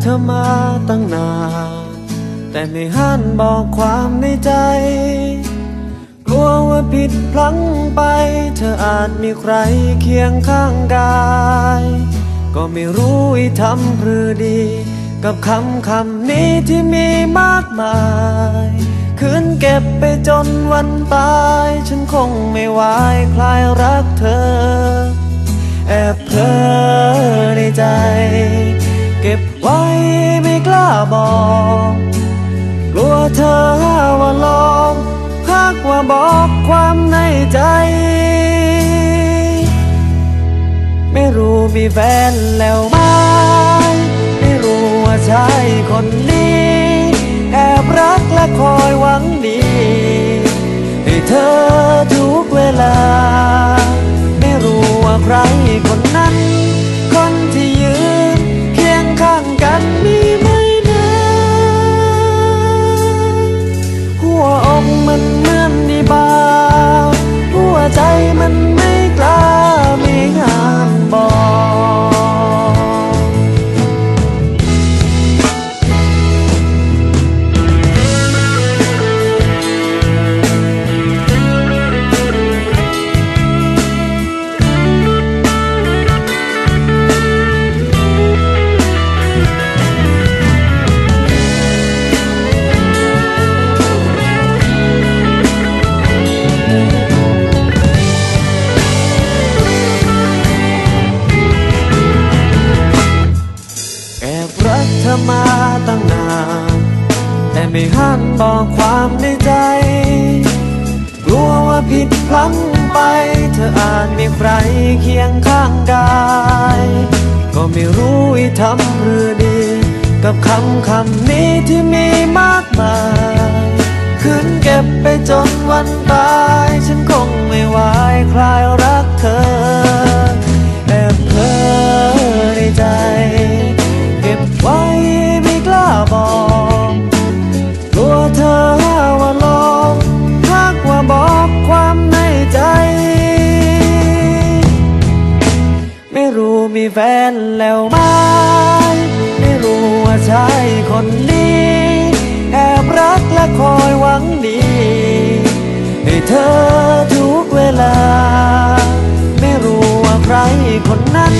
เธอมาตั้งนาน แต่ไม่หันบอกความในใจ กลัวว่าผิดพลั้งไป เธออาจมีใครเคียงข้างกาย ก็ไม่รู้อีทำพรือดี กับคำคำนี้ที่มีมากมายคืนเก็บไปจนวันตาย ฉันคงไม่ไหวคลายรักเธอ แอบเพลอในใจ เก็บไว้ไม่กล้าบอก กลัวเธอว่าหลอกพักว่าบอกความในใจ ไม่รู้มีแฟนแล้วไหมไม่รู้ว่าชายคนนี้ แอบรักและคอยหวังดี ให้เธอทุกเวลา ไม่รู้ว่าใครคน ไม่หันบอกความในใจ กลัวว่าผิดพลั้งไป เธออาจมีใครเคียงข้างกายก็ไม่รู้ทำหรือดี กับคำคำนี้ที่มีมากมายคืนเก็บไปจนวันตาย ฉันคงไม่ไหวคลายรักเธอแอบเพลอในใจ เก็บไว้ไม่กล้าบอก แฟนแล้วไหมไม่รู้ว่าชายคนนี้ แอบรักและคอยหวังดี ให้เธอทุกเวลา ไม่รู้ว่าใครคนนั้น